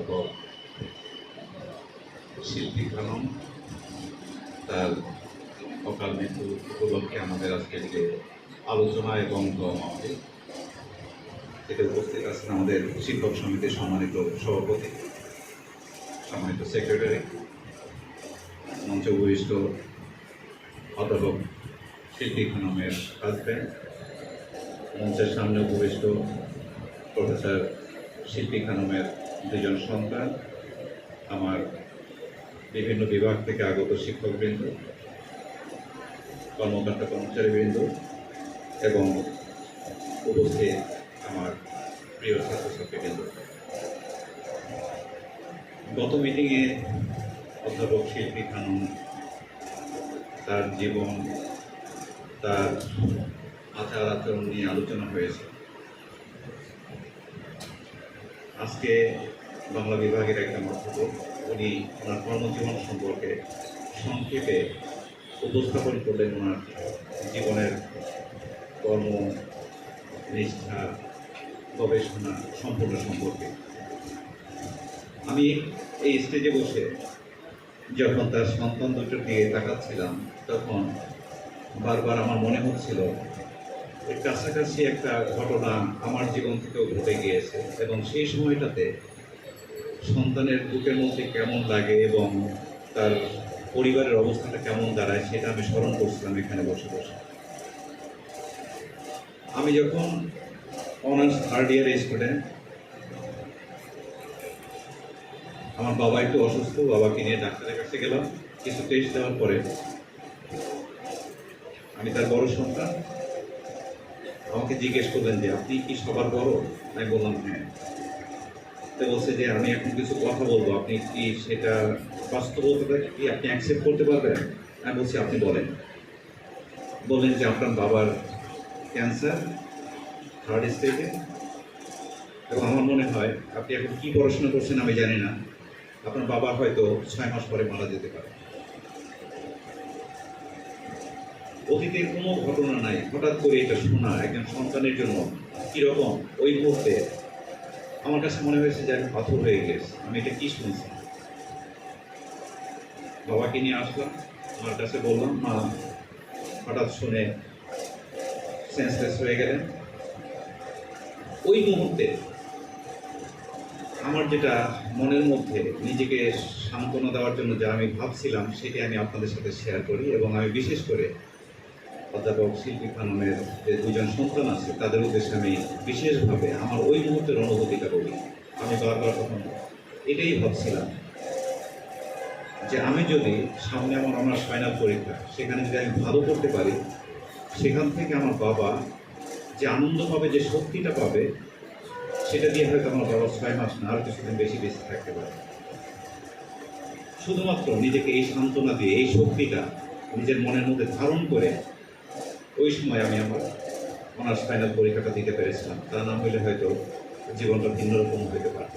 অধ্যাপক শিল্পী খানম, তার অকাল মৃত্যু উপলক্ষে আমাদের আজকের যে আলোচনা এবং দমাবে এতে উপস্থিত আছেন আমাদের শিক্ষক সমিতির সম্মানিত সভাপতি, সম্মানিত সেক্রেটারি মঞ্চ উপবিষ্ট অধ্যাপক শিল্পী খানমের হাজব্যান্ড মঞ্চের সামনে উপবিষ্ট প্রফেসর শিল্পী খানমের দুজন সন্তান, আমার বিভিন্ন বিভাগ থেকে আগত শিক্ষকবৃন্দ, কর্মকর্তা কর্মচারীবৃন্দ এবং উপস্থিত আমার প্রিয় ছাত্রছাত্রীবৃন্দ। গত মিটিংয়ে অধ্যাপক শিল্পী খানুন তার জীবন, তার আচার আচরণ নিয়ে আলোচনা হয়েছে। আজকে বাংলা বিভাগের একজন অধ্যাপক উনি ওনার কর্মজীবন সম্পর্কে সংক্ষেপে উপস্থাপন করলেন ওনার জীবনের কর্ম, নিষ্ঠা, গবেষণা সম্পূর্ণ সম্পর্কে। আমি এই স্টেজে বসে যখন তার সন্তান দুটোর দিকে তাকাচ্ছিলাম, তখন বারবার আমার মনে হচ্ছিল কাছাকাছি একটা ঘটনা আমার জীবন থেকেও ঘটে গিয়েছে এবং সেই সময়টাতে সন্তানের বুকের মধ্যে কেমন লাগে এবং তার পরিবারের অবস্থাটা কেমন দাঁড়ায় সেটা আমি স্মরণ করছিলাম এখানে বসে বসে। আমি যখন অনার্স থার্ড ইয়ারের স্টুডেন্ট, আমার বাবা একটু অসুস্থ, বাবাকে নিয়ে ডাক্তারের কাছে গেলাম। কিছু টেস্ট দেওয়ার পরে আমি তার বড় সন্তান আমাকে জিজ্ঞেস করলেন যে, আপনি কি সবার বড়? আমি বললাম হ্যাঁ। তো বলছে যে, আমি এখন কিছু কথা বলব। আপনি কি সেটা বাস্তবতাটা কি আপনি অ্যাকসেপ্ট করতে পারবেন? আমি বলছি, আপনি বলেন। বললেন যে, আপনার বাবার ক্যান্সার থার্ড স্টেজে এবং আমার মনে হয়, আপনি এখন কি পড়াশোনা করছেন আমি জানি না। আপনার বাবা হয়তো ছয় মাস পরে মারা যেতে পারে। অতীতের কোনো ঘটনা নাই। হঠাৎ করে এটা শোনা, একজন সন্তানের জন্য। কীরকম ওই মুহূর্তে আমার কাছে মনে হয়েছে যে আমি পাথর হয়ে গেছি। আমি এটা কী শুনছি? বাবাকে নিয়ে আসলাম আমার কাছে বললাম, মা, হঠাৎ শুনে সেন্সলেস হয়ে গেলেন। ওই মুহূর্তে আমার যেটা মনের মধ্যে নিজেকে সান্ত্বনা দেওয়ার জন্য যা আমি ভাবছিলাম, সেটি আমি আপনাদের সাথে শেয়ার করি এবং আমি বিশেষ করে অধ্যাপক শিল্পী খানমের যে দুজন সন্তান আছে, তাদের উদ্দেশ্যে আমি বিশেষভাবে আমার ওই মুহূর্তের অনুভূতিটা বলি। আমি বারবার তখন এটাই ভাবছিলাম যে আমি যদি সামনে আমার অনার্স ফাইনাল পরীক্ষা, সেখানে যদি আমি ভালো করতে পারি, সেখান থেকে আমার বাবা যে আনন্দ পাবে, যে শক্তিটা পাবে, সেটা দিয়ে হয়তো আমার বাবা ছয় মাস না আরও কিছুদিন বেশি বেশি থাকতে পারে। শুধুমাত্র নিজেকে এই সান্ত্বনা দিয়ে, এই শক্তিটা নিজের মনের মধ্যে ধারণ করে ওই সময় আমি আমার অনার্স ফাইনাল পরীক্ষাটা দিতে পেরেছিলাম। তা না হইলে হয়তো জীবনটা ভিন্ন রকম হইতে পারত।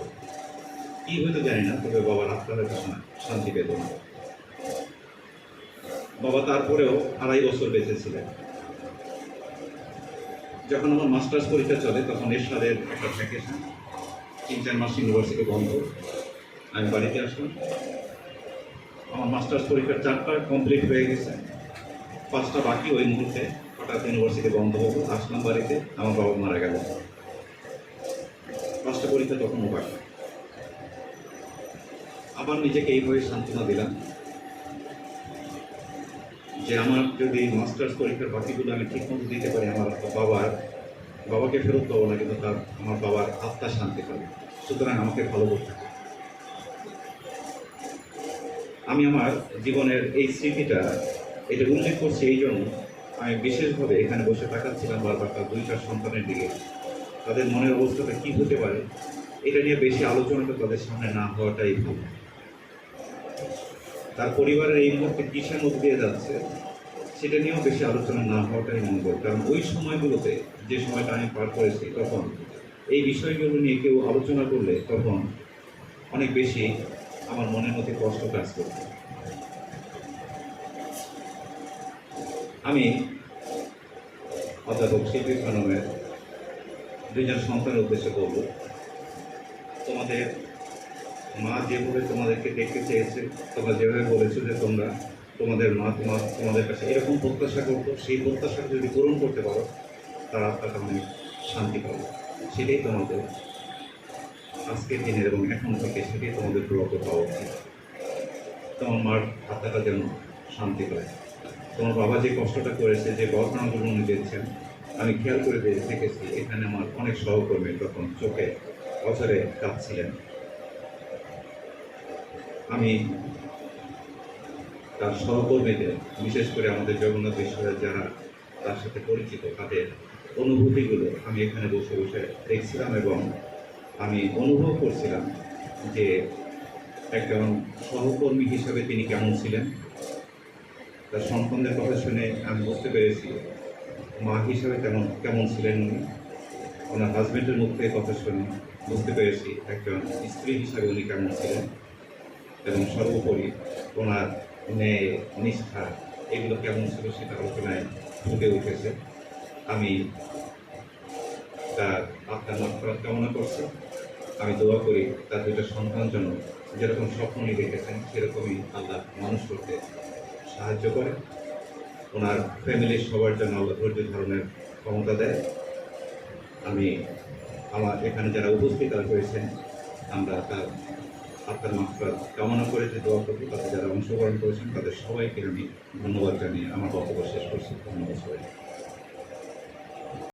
কি হয়তো জানি না, তবে বাবার আত্মার হয়তো শান্তি পেত না। বাবা তারপরেও আড়াই বছর বেঁচে ছিলেন। যখন আমার মাস্টার্স পরীক্ষা চলে, তখন এরশাদের একটা ভ্যাকেশন তিন চার মাস ইউনিভার্সিটি বন্ধ। আমি বাড়িতে আসলাম। আমার মাস্টার্স পরীক্ষার চারটা কমপ্লিট হয়ে গেছে। পাঁচটা বাকি ওই মুহূর্তে হঠাৎ ইউনিভার্সিটি বন্ধ হলো আসলাম বাড়িতে আমার বাবা মারা গেল। পাঁচটা পরীক্ষা তখনও বাকি আবার নিজেকে এইভাবে সান্ত্বনা দিলাম যে আমার যদি মাস্টার্স পরীক্ষার বাকিগুলো আমি ঠিক মতো দিতে পারি, আমার বাবার, বাবাকে ফেরত পাবো না, কিন্তু তার, আমার বাবার আত্মা শান্তি পাবে। সুতরাং আমাকে ভালো করতে আমি আমার জীবনের এই স্মৃতিটা এটা উল্লেখ করছি এই জন্য আমি বিশেষভাবে এখানে বসে তাকাচ্ছিলাম বারবার তার দুই দুইটা সন্তানের দিকে। তাদের মনের অবস্থাটা কী হতে পারে, এটা নিয়ে বেশি আলোচনাটা তাদের সামনে না হওয়াটাই ভালো। তার পরিবারের এই মুহূর্তে কিসের মধ্যে দিয়ে যাচ্ছে, সেটা নিয়েও বেশি আলোচনা না হওয়াটাই মঙ্গল। কারণ ওই সময়গুলোতে, যে সময়টা আমি পার করেছি, তখন এই বিষয়গুলো নিয়ে কেউ আলোচনা করলে তখন অনেক বেশি আমার মনের মধ্যে কষ্ট কাজ করত। আমি অধ্যাপক শিল্পী খানমের দুইজন সন্তানের উদ্দেশ্যে বলব, তোমাদের মা যেভাবে তোমাদেরকে দেখতে চেয়েছে, তোমরা যেভাবে বলেছ যে তোমরা তোমাদের মা, তোমার, তোমাদের কাছে এরকম প্রত্যাশা করতো, সেই প্রত্যাশা যদি পূরণ করতে পারো, তার আত্মাটা অনেক শান্তি পাবে। সেটাই তোমাদের আজকের দিনের এবং এখন থেকে সেটাই তোমাদের ব্রত পাওয়া উচিত। তোমার মার আত্মাটা যেন শান্তি পায় তোমার বাবা যে কষ্টটা করেছে, যে গল্পনাগুলো উনি দিচ্ছেন আমি খেয়াল করে দেখেছি, এখানে আমার অনেক সহকর্মী তখন চোখে অচরে কাঁদছিলেন আমি তার সহকর্মীদের, বিশেষ করে আমাদের জগন্নাথ ঈশ্বরের যারা তার সাথে পরিচিত, তাদের অনুভূতিগুলো আমি এখানে বসে বসে দেখছিলাম এবং আমি অনুভব করছিলাম যে একজন সহকর্মী হিসাবে তিনি কেমন ছিলেন। তার সন্তানদের কথা শুনে আমি বুঝতে পেরেছি। মা হিসাবে তেমন কেমন ছিলেন উনি? ওনার হাজবেন্ডের মুখ থেকে কথা শুনে বুঝতে পেরেছি একজন স্ত্রী হিসাবে উনি কেমন ছিলেন এবং সর্বোপরি ওনার ন্যায়, নিষ্ঠা, এগুলো কেমন ছিল সেটা আলোচনায় ফুটে উঠেছে। আমি তার আত্মার মাত্রা কামনা করছি। আমি দোয়া করি তার দুইটা সন্তান জন্য যেরকম স্বপ্ন দেখেছেন, সেরকমই আল্লাহ মানুষ করতে সাহায্য করে। ওনার ফ্যামিলির সবার জন্য আল্লাহ ধৈর্য ধারণের ক্ষমতা দেয়। আমি আমার এখানে যারা উপস্থিত হয়েছেন আমরা তার আপনার মাত্রা কামনা করে যে দোয়া করতে তাতে যারা অংশগ্রহণ করেছেন, তাদের সবাইকে আমি ধন্যবাদ জানিয়ে আমার বক্তব্য শেষ করছি। ধন্যবাদ সবাই